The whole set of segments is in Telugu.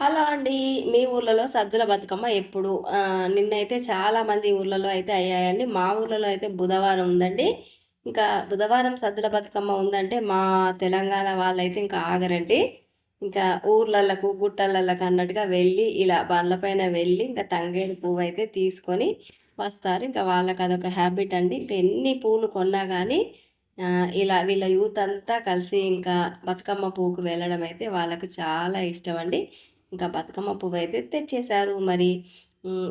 హలో అండి మీ ఊర్లలో సద్దుల బతుకమ్మ ఎప్పుడు? నిన్నైతే చాలామంది ఊర్లలో అయితే అయ్యాయండి. మా ఊర్లలో అయితే బుధవారం ఉందండి. ఇంకా బుధవారం సద్దుల బతుకమ్మ ఉందంటే మా తెలంగాణ వాళ్ళైతే ఇంకా ఆగరండి. ఇంకా ఊర్లలకు గుట్టలకు అన్నట్టుగా వెళ్ళి ఇలా బండ్లపైన వెళ్ళి ఇంకా తంగేడు పువ్వు అయితే తీసుకొని వస్తారు. ఇంకా వాళ్ళకి అదొక హ్యాబిట్ అండి. ఇంకా ఎన్ని పూలు కొన్నా కానీ ఇలా వీళ్ళ యూత్ అంతా కలిసి ఇంకా బతుకమ్మ పువ్వుకు వెళ్ళడం అయితే వాళ్ళకు చాలా ఇష్టం అండి. ఇంకా బతుకమ్మ పువ్వు అయితే తెచ్చేశారు. మరి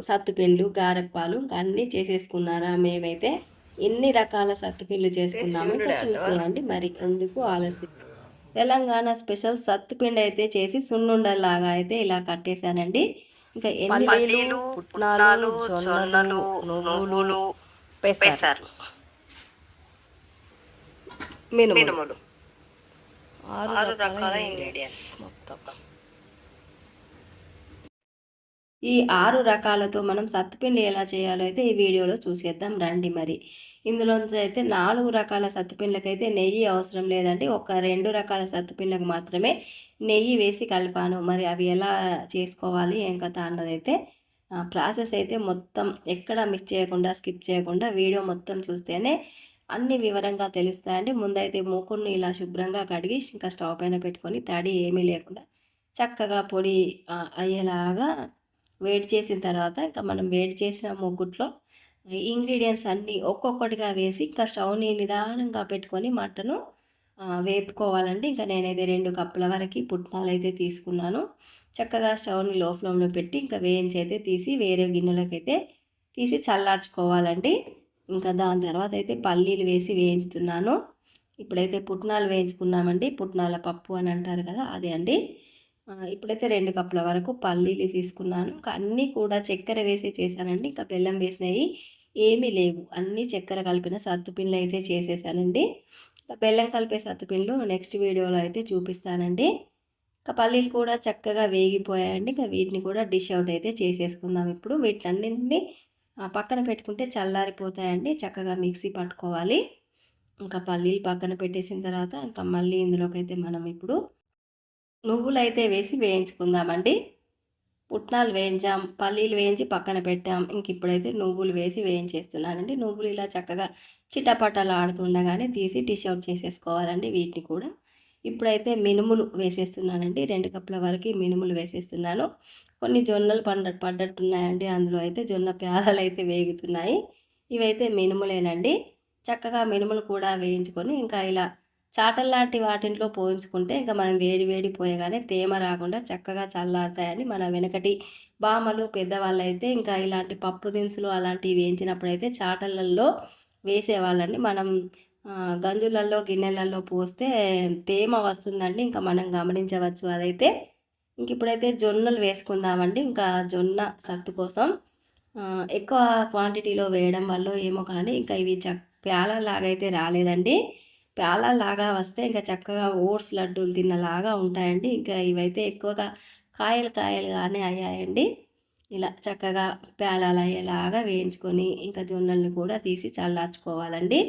సత్తుపిండ్లు గారెప్పాలు ఇంకా అన్నీ చేసేసుకున్నారా? మేమైతే ఎన్ని రకాల సత్తుపిండ్లు చేసుకున్నామో ఇంకా చూసేయండి. మరి ఎందుకు ఆలస్యం? తెలంగాణ స్పెషల్ సత్తుపిండి అయితే చేసి సున్నుండలాగా అయితే ఇలా కట్టేశానండి. ఇంకా ఎన్ని పుట్నాలు జొన్నలు నువ్వులు మినుములు. ఆరు రకాల ఇంగ్రీడియంట్స్ మొత్తం. ఈ ఆరు రకాలతో మనం సత్తుపిండి ఎలా చేయాలో అయితే ఈ వీడియోలో చూసేద్దాం. రండి మరి. ఇందులోంచి అయితే నాలుగు రకాల సత్తుపిండ్లకైతే నెయ్యి అవసరం లేదండి. ఒక రెండు రకాల సత్తుపిండ్లకు మాత్రమే నెయ్యి వేసి కలిపాను. మరి అవి ఎలా చేసుకోవాలి? ఏం కథ అన్నదైతే ప్రాసెస్ అయితే మొత్తం ఎక్కడ మిస్ చేయకుండా స్కిప్ చేయకుండా వీడియో మొత్తం చూస్తేనే అన్ని వివరంగా తెలుస్తాయండి. ముందైతే మూకుడును ఇలా శుభ్రంగా కడిగి ఇంకా స్టవ్ పైన పెట్టుకొని తడి ఏమీ లేకుండా చక్కగా పొడి అయ్యేలాగా వేడి చేసిన తర్వాత ఇంకా మనం వేడి చేసిన ముగ్గుట్లో ఇంగ్రీడియంట్స్ అన్నీ ఒక్కొక్కటిగా వేసి ఇంకా స్టవ్ని నిదానంగా పెట్టుకొని మటను వేపుకోవాలంటే వేపుకోవాలండి. ఇంకా నేనైతే రెండు కప్పుల వరకు పుట్నాలు అయితే తీసుకున్నాను. చక్కగా స్టవ్ని లో ఫ్లేమ్లో పెట్టి ఇంకా వేయించి అయితే తీసి వేరే గిన్నెలోకి అయితే తీసి చల్లార్చుకోవాలండి. ఇంకా దాని తర్వాత అయితే పల్లీలు వేసి వేయించుతున్నాను. ఇప్పుడైతే పుట్నాలు వేయించుకున్నామండి. పుట్నాల పప్పు అని అంటారు కదా అదే అండి. ఇప్పుడైతే రెండు కప్పుల వరకు పల్లీలు తీసుకున్నాను. ఇంకా అన్నీ కూడా చక్కెర వేసి చేశానండి. ఇంకా బెల్లం వేసినవి ఏమీ లేవు. అన్నీ చక్కెర కలిపిన సత్తుపిండ్లు అయితే చేసేసానండి. బెల్లం కలిపే సత్తుపిండ్లు నెక్స్ట్ వీడియోలో అయితే చూపిస్తానండి. ఇంకా పల్లీలు కూడా చక్కగా వేగిపోయాయండి. ఇంకా వీటిని కూడా డిష్ అవుట్ అయితే చేసేసుకుందాం ఇప్పుడు. వీటన్నింటినీ పక్కన పెట్టుకుంటే చల్లారిపోతాయండి. చక్కగా మిక్సీ పట్టుకోవాలి. ఇంకా పల్లీలు పక్కన పెట్టేసిన తర్వాత ఇంకా మళ్ళీ ఇందులోకి అయితే మనం ఇప్పుడు నువ్వులైతే వేసి వేయించుకుందామండి. పుట్నాలు వేయించాం పల్లీలు వేయించి పక్కన పెట్టాం. ఇంక ఇప్పుడైతే నువ్వులు వేసి వేయించేస్తున్నానండి. నువ్వులు ఇలా చక్కగా చిటపటలు ఆడుతుండగానే తీసి డిష్ అవుట్ చేసేసుకోవాలండి వీటిని కూడా. ఇప్పుడైతే మినుములు వేసేస్తున్నానండి. రెండు కప్పుల వరకు మినుములు వేసేస్తున్నాను. కొన్ని జొన్నలు పండ పడ్డట్టున్నాయండి. అందులో అయితే జొన్న ప్యాలలు అయితే వేగుతున్నాయి. ఇవైతే మినుములేనండి. చక్కగా మినుములు కూడా వేయించుకొని ఇంకా ఇలా చాటల్లాంటి వాటింట్లో పోయించుకుంటే ఇంకా మనం వేడి వేడి పోయగానే తేమ రాకుండా చక్కగా చల్లారుతాయని మన వెనకటి బామలు పెద్దవాళ్ళు అయితే ఇంకా ఇలాంటి పప్పు దినుసులు అలాంటివి వేయించినప్పుడు అయితే చాటలల్లో వేసేవాళ్ళండి. మనం గంజులల్లో గంజులలో గిన్నెలలో పోస్తే తేమ వస్తుందండి. ఇంకా మనం గమనించవచ్చు అదైతే. ఇంక ఇప్పుడైతే జొన్నలు వేసుకుందామండి. ఇంకా జొన్న సత్తు కోసం ఎక్కువ క్వాంటిటీలో వేయడం వల్ల ఏమో కానీ ఇంకా ఇవి చ ప్యాలలాగైతే అయితే రాలేదండి. ప్యాలలాగా వస్తే ఇంకా చక్కగా ఓట్స్ లడ్డూలు తిన్నలాగా ఉంటాయండి. ఇంకా ఇవైతే ఎక్కువగా కాయలు కాయలుగానే అయ్యాయండి. ఇలా చక్కగా ప్యాలలు అయ్యేలాగా వేయించుకొని ఇంకా జొన్నల్ని కూడా తీసి చల్లార్చుకోవాలండి.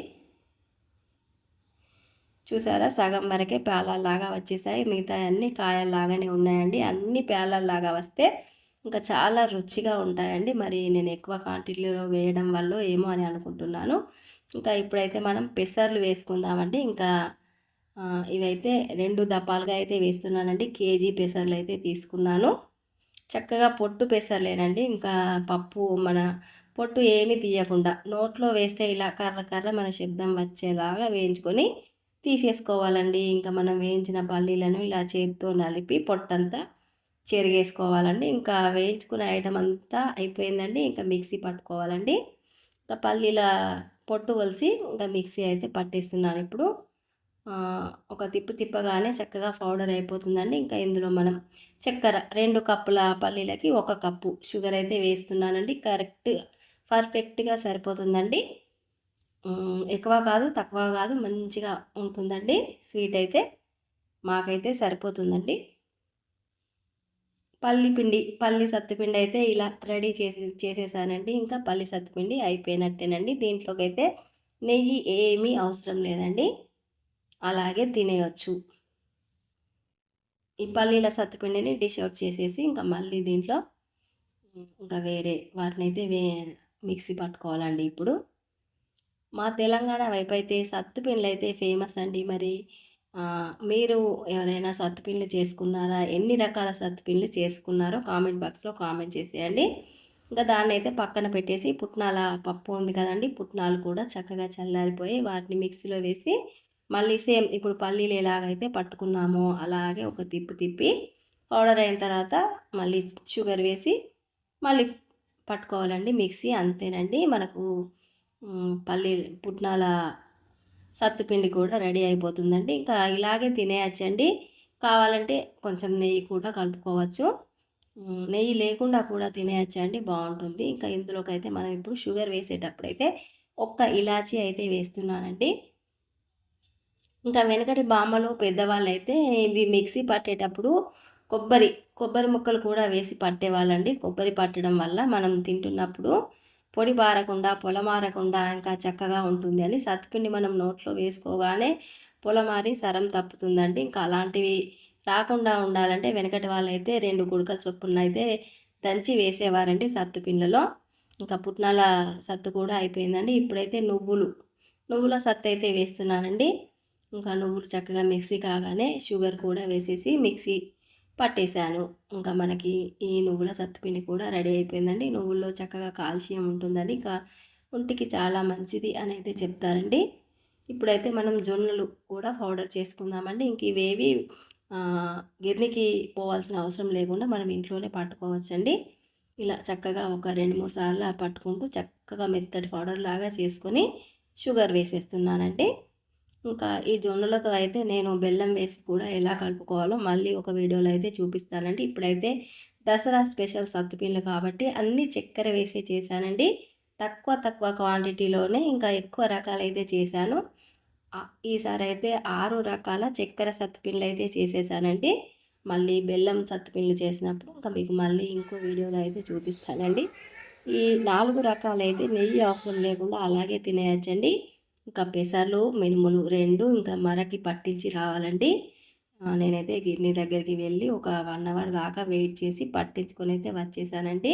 చూసారా? సగం వరకే ప్యాలల్లాగా వచ్చేసాయి. మిగతా అన్ని కాయల్లాగానే ఉన్నాయండి. అన్ని ప్యాలల్లాగా వస్తే ఇంకా చాలా రుచిగా ఉంటాయండి. మరి నేను ఎక్కువ క్వాంటిటీలో వేయడం వల్ల ఏమో అని అనుకుంటున్నాను. ఇంకా ఇప్పుడైతే మనం పెసర్లు వేసుకుందామండి. ఇంకా ఇవైతే రెండు దపాలుగా అయితే వేస్తున్నానండి. కేజీ పెసర్లు అయితే తీసుకున్నాను. చక్కగా పొట్టు పెసర్లేనండి. ఇంకా పప్పు మన పొట్టు ఏమీ తీయకుండా నోట్లో వేస్తే ఇలా కర్ర కర్ర మన శబ్దం వచ్చేలాగా వేయించుకొని తీసేసుకోవాలండి. ఇంకా మనం వేయించిన పల్లీలను ఇలా చేతితో నలిపి పొట్టంతా చెరిగేసుకోవాలండి. ఇంకా వేయించుకున్న ఐటమ్ అంతా అయిపోయిందండి. ఇంకా మిక్సీ పట్టుకోవాలండి. ఇంకా పల్లీల పొట్టు వలిసి ఇంకా మిక్సీ అయితే పట్టేస్తున్నాను ఇప్పుడు. ఒక తిప్పు తిప్పగానే చక్కగా పౌడర్ అయిపోతుందండి. ఇంకా ఇందులో మనం చక్కెర రెండు కప్పుల పల్లీలకి ఒక కప్పు షుగర్ అయితే వేస్తున్నానండి. కరెక్ట్ పర్ఫెక్ట్గా సరిపోతుందండి. ఎక్కువ కాదు తక్కువ కాదు మంచిగా ఉంటుందండి. స్వీట్ అయితే మాకైతే సరిపోతుందండి. పల్లి పిండి పల్లి సత్తుపిండి అయితే ఇలా రెడీ చేసి చేసేసానండి. ఇంకా పల్లి సత్తుపిండి అయిపోయినట్టేనండి. దీంట్లోకి అయితే నెయ్యి ఏమీ అవసరం లేదండి. అలాగే తినేయచ్చు. ఈ పల్లీల సత్తుపిండిని డిష్ అవుట్ చేసేసి ఇంకా మళ్ళీ దీంట్లో ఇంకా వేరే వాటిని అయితే వే మిక్సీ పట్టుకోవాలండి ఇప్పుడు. మా తెలంగాణ వైపు అయితే సత్తుపిండ్లు అయితే ఫేమస్ అండి. మరి మీరు ఎవరైనా సత్తుపిండ్లు చేసుకున్నారా? ఎన్ని రకాల సత్తుపిండ్లు చేసుకున్నారో కామెంట్ బాక్స్లో కామెంట్ చేసేయండి. ఇంకా దాన్ని అయితే పక్కన పెట్టేసి పుట్నాల పప్పు ఉంది కదండి పుట్నాలు కూడా చక్కగా చల్లారిపోయి వాటిని మిక్సీలో వేసి మళ్ళీ సేమ్ ఇప్పుడు పల్లీలు ఎలాగైతే పట్టుకున్నామో అలాగే ఒక తిప్పి తిప్పి పౌడర్ అయిన తర్వాత మళ్ళీ షుగర్ వేసి మళ్ళీ పట్టుకోవాలండి మిక్సీ అంతేనండి. మనకు పల్లీ పుట్నాల సత్తుపిండి కూడా రెడీ అయిపోతుందండి. ఇంకా ఇలాగే తినేయచ్చండి. కావాలంటే కొంచెం నెయ్యి కూడా కలుపుకోవచ్చు. నెయ్యి లేకుండా కూడా తినేయచ్చండి. బాగుంటుంది. ఇంకా ఇందులోకి అయితే మనం ఇప్పుడు షుగర్ వేసేటప్పుడైతే ఒక్క ఇలాచీ అయితే వేస్తున్నానండి. ఇంకా వెనకటి బామ్మలు పెద్దవాళ్ళు అయితే ఇవి మిక్సీ పట్టేటప్పుడు కొబ్బరి కొబ్బరి ముక్కలు కూడా వేసి పట్టేవాళ్ళండి. కొబ్బరి పట్టడం వల్ల మనం తింటున్నప్పుడు పొడి బారకుండా పొలమారకుండా ఇంకా చక్కగా ఉంటుంది అని సత్తుపిండి మనం నోట్లో వేసుకోగానే పొలమారి సరం తప్పుతుందండి. ఇంకా అలాంటివి రాకుండా ఉండాలంటే వెనకటి వాళ్ళైతే రెండు గుడకల చొప్పున అయితే దంచి వేసేవారండి సత్తు పిల్లలో ఇంకా పుట్నాల సత్తు కూడా అయిపోయిందండి. ఇప్పుడైతే నువ్వులు నువ్వుల సత్తు అయితే వేస్తున్నానండి. ఇంకా నువ్వులు చక్కగా మిక్సీ కాగానే షుగర్ కూడా వేసేసి మిక్సీ పట్టేశాను. ఇంకా మనకి ఈ నువ్వుల సత్తుపిండి కూడా రెడీ అయిపోయిందండి. నువ్వుల్లో చక్కగా కాల్షియం ఉంటుందండి. ఇంకా ఒంటికి చాలా మంచిది అని అయితే చెప్తారండి. ఇప్పుడైతే మనం జొన్నలు కూడా పౌడర్ చేసుకుందామండి. ఇంక ఇవేవి గిర్నికి పోవాల్సిన అవసరం లేకుండా మనం ఇంట్లోనే పట్టుకోవచ్చండి. ఇలా చక్కగా ఒక రెండు మూడు సార్లు పట్టుకుంటూ చక్కగా మెత్తటి పౌడర్ లాగా చేసుకొని షుగర్ వేసేస్తున్నానండి. ఇంకా ఈ జొన్నలతో అయితే నేను బెల్లం వేసి కూడా ఎలా కలుపుకోవాలో మళ్ళీ ఒక వీడియోలో అయితే చూపిస్తానండి. ఇప్పుడైతే దసరా స్పెషల్ సత్తుపిండి కాబట్టి అన్ని చక్కెర వేసి చేశానండి. తక్కువ తక్కువ క్వాంటిటీలోనే ఇంకా ఎక్కువ రకాలైతే చేశాను. ఈసారి అయితే ఆరు రకాల చక్కెర సత్తుపిండ్లు అయితే చేసేసానండి. మళ్ళీ బెల్లం సత్తుపిండ్లు చేసినప్పుడు ఇంకా మీకు మళ్ళీ ఇంకో వీడియోలో అయితే చూపిస్తానండి. ఈ నాలుగు రకాలైతే నెయ్యి అవసరం లేకుండా అలాగే తినేయచ్చండి. ఇంకా పెసర్లు మినుములు రెండు ఇంకా మరకి పట్టించి రావాలండి. నేనైతే గిర్నీ దగ్గరికి వెళ్ళి ఒక వన్ అవర్ దాకా వెయిట్ చేసి పట్టించుకొని అయితే వచ్చేసానండి.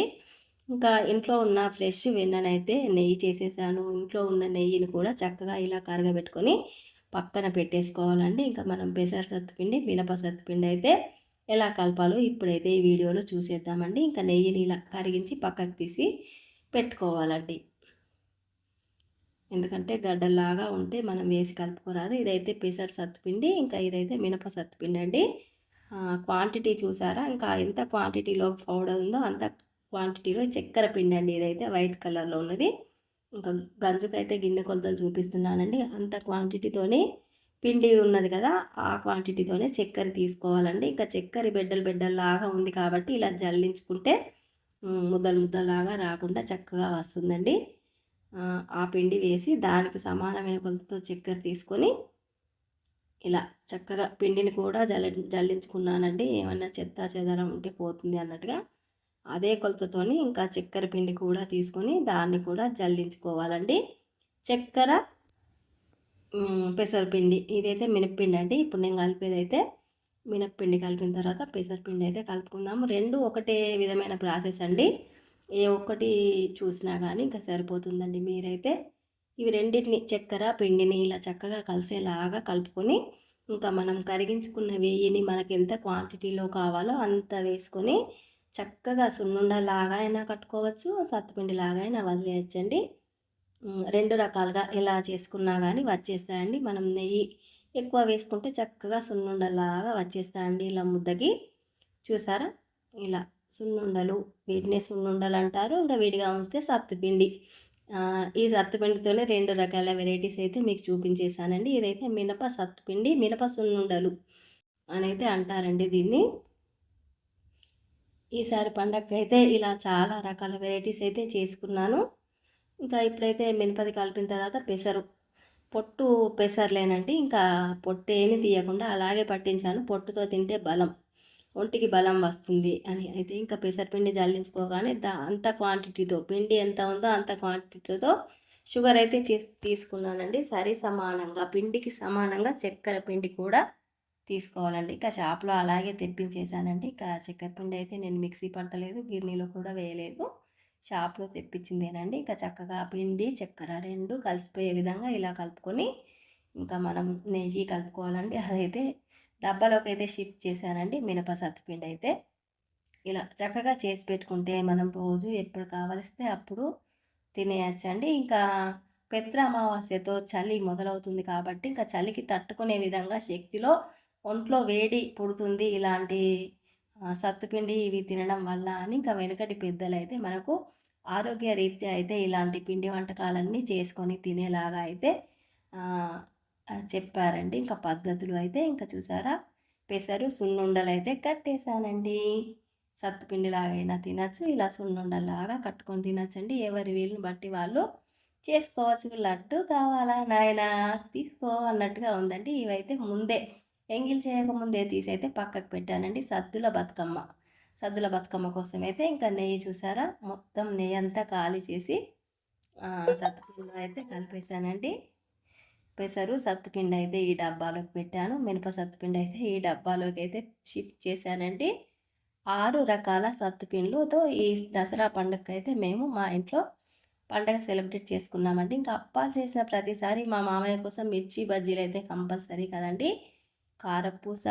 ఇంకా ఇంట్లో ఉన్న ఫ్రెష్ వెన్ననైతే నెయ్యి చేసేసాను. ఇంట్లో ఉన్న నెయ్యిని కూడా చక్కగా ఇలా కరగబెట్టుకొని పక్కన పెట్టేసుకోవాలండి. ఇంకా మనం పెసర సత్తుపిండి మినప సత్తుపిండి అయితే ఎలా కలపాలో ఇప్పుడైతే ఈ వీడియోలో చూసేద్దామండి. ఇంకా నెయ్యిని ఇలా కరిగించి పక్కకు తీసి పెట్టుకోవాలండి. ఎందుకంటే గడ్డల్లాగా ఉంటే మనం వేసి కలుపుకోరాదు. ఇదైతే పెసర సత్తుపిండి ఇంకా ఇదైతే మినప సత్తుపిండి అండి. క్వాంటిటీ చూసారా? ఇంకా ఎంత క్వాంటిటీలో పౌడర్ ఉందో అంత క్వాంటిటీలో చక్కెర పిండి అండి. ఇదైతే వైట్ కలర్లో ఉన్నది. ఇంకా గంజుకైతే గిన్నె కొలతలు చూపిస్తున్నానండి. అంత క్వాంటిటీతోనే పిండి ఉన్నది కదా ఆ క్వాంటిటీతోనే చక్కెర తీసుకోవాలండి. ఇంకా చక్కెర బిడ్డలు బిడ్డల్లాగా ఉంది కాబట్టి ఇలా జల్లించుకుంటే ముద్దలు ముద్దలాగా రాకుండా చక్కగా వస్తుందండి. ఆ పిండి వేసి దానికి సమానమైన కొలతతో చక్కెర తీసుకొని ఇలా చక్కగా పిండిని కూడా జల్లి జల్లించుకున్నానండి. ఏమన్నా చెత్త చెదరం ఉంటే పోతుంది అన్నట్టుగా అదే కొలతతోని ఇంకా చక్కెర పిండి కూడా తీసుకొని దాన్ని కూడా జల్లించుకోవాలండి. చక్కెర పెసరపిండి ఇదైతే మినప్పిండి అండి ఇప్పుడు నేను కలిపేది అయితే మినప్పిండి కలిపిన తర్వాత పెసరపిండి అయితే కలుపుకుందాము. రెండు ఒకటే విధమైన ప్రాసెస్ అండి. ఏ ఒక్కటి చూసినా కానీ ఇంకా సరిపోతుందండి మీరైతే. ఇవి రెండింటిని చక్కెర పిండిని ఇలా చక్కగా కలిసేలాగా కలుపుకొని ఇంకా మనం కరిగించుకున్న వేయిని మనకి ఎంత క్వాంటిటీలో కావాలో అంత వేసుకొని చక్కగా సున్నుండలాగా అయినా కట్టుకోవచ్చు సత్తుపిండి లాగా అయినా వదిలేయచ్చండి. రెండు రకాలుగా ఎలా చేసుకున్నా కానీ వచ్చేస్తాయండి. మనం నెయ్యి ఎక్కువ వేసుకుంటే చక్కగా సున్నుండలాగా వచ్చేస్తాయండి ఇలా ముద్దకి. చూసారా? ఇలా సున్నుండలు వీటిని సున్నుండలు అంటారు ఇంకా విడిగా ఉంచితే సత్తుపిండి. ఈ సత్తుపిండితోనే రెండు రకాల వెరైటీస్ అయితే మీకు చూపించేశానండి. ఇదైతే మినప సత్తుపిండి మినప సున్నుండలు అని అయితే అంటారండి దీన్ని. ఈసారి పండగకి అయితే ఇలా చాలా రకాల వెరైటీస్ అయితే చేసుకున్నాను. ఇంకా ఇప్పుడైతే మినపది కలిపిన తర్వాత పెసరు. పొట్టు పెసర్లేనండి. ఇంకా పొట్టు ఏమి తీయకుండా అలాగే పట్టించాను. పొట్టుతో తింటే బలం. ఒంటికి బలం వస్తుంది అని. అయితే ఇంకా పెసరపిండి జల్లించుకోగానే దా అంత క్వాంటిటీతో పిండి ఎంత ఉందో అంత క్వాంటిటీతో షుగర్ అయితే తీసుకున్నానండి. సరి సమానంగా పిండికి సమానంగా చక్కెర పిండి కూడా తీసుకోవాలండి. ఇంకా షాప్లో అలాగే తెప్పించేసానండి ఇంకా చక్కెర పిండి అయితే నేను మిక్సీ పట్టలేదు గిర్నీలో కూడా వేయలేదు. షాప్లో తెప్పించిందేనండి. ఇంకా చక్కగా పిండి చక్కెర రెండు కలిసిపోయే విధంగా ఇలా కలుపుకొని ఇంకా మనం నెయ్యి కలుపుకోవాలండి. అదైతే డబ్బాలోకి అయితే షిఫ్ట్ చేశానండి మినప సత్తుపిండి అయితే ఇలా చక్కగా చేసి పెట్టుకుంటే మనం రోజు ఎప్పుడు కావలిస్తే అప్పుడు తినేయచ్చండి. ఇంకా పెత్ర అమావాస్యతో చలి మొదలవుతుంది కాబట్టి ఇంకా చలికి తట్టుకునే విధంగా శక్తిలో ఒంట్లో వేడి పుడుతుంది ఇలాంటి సత్తుపిండి ఇవి తినడం వల్ల అని ఇంకా వెనుకటి పెద్దలు అయితే మనకు ఆరోగ్య రీత్యా అయితే ఇలాంటి పిండి వంటకాలన్నీ చేసుకొని తినేలాగా అయితే చెప్పారండి. ఇంకా పద్ధతులు అయితే ఇంకా చూసారా? పెసరు సున్నుండలు అయితే కట్టేశానండి. సత్తుపిండిలాగైనా తినచ్చు. ఇలా సున్నుండలాగా కట్టుకొని తినచ్చండి. ఎవరి వీళ్ళని బట్టి వాళ్ళు చేసుకోవచ్చు. లడ్డు కావాలా నాయన? తీసుకో అన్నట్టుగా ఉందండి. ఇవైతే ముందే ఎంగిల్ చేయకముందే తీసైతే పక్కకు పెట్టానండి. సద్దుల బతుకమ్మ. సద్దుల బతుకమ్మ కోసం అయితే ఇంకా నెయ్యి చూసారా? మొత్తం నెయ్యి అంతా ఖాళీ చేసి సత్తుపిండిలో అయితే కలిపేశానండి. పెసరు సత్తుపిండి అయితే ఈ డబ్బాలోకి పెట్టాను. మినప సత్తుపిండి అయితే ఈ డబ్బాలోకి అయితే షిఫ్ట్ చేశానండి. ఆరు రకాల సత్తుపిండ్లతో ఈ దసరా పండుగకి అయితే మేము మా ఇంట్లో పండగ సెలబ్రేట్ చేసుకున్నామండి. ఇంకా అప్పాలు చేసిన ప్రతిసారి మా మామయ్య కోసం మిర్చి బజ్జీలు అయితే కంపల్సరీ కదండి. కారపూస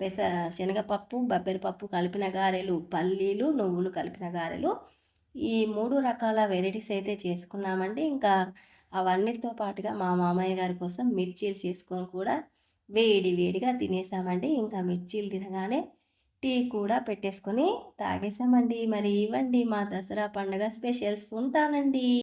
పెస శనగపప్పు బబ్బెరపప్పు కలిపిన గారెలు పల్లీలు నువ్వులు కలిపిన గారెలు. ఈ మూడు రకాల వెరైటీస్ అయితే చేసుకున్నామండి. ఇంకా అవన్నిటితో పాటుగా మా మామయ్య గారి కోసం మిర్చీలు చేసుకొని కూడా వేడి వేడిగా తినేసామండి. ఇంకా మిర్చీలు తినగానే టీ కూడా పెట్టేసుకొని తాగేసామండి. మరి ఇవ్వండి మా దసరా పండుగ స్పెషల్స్ ఉంటానండి.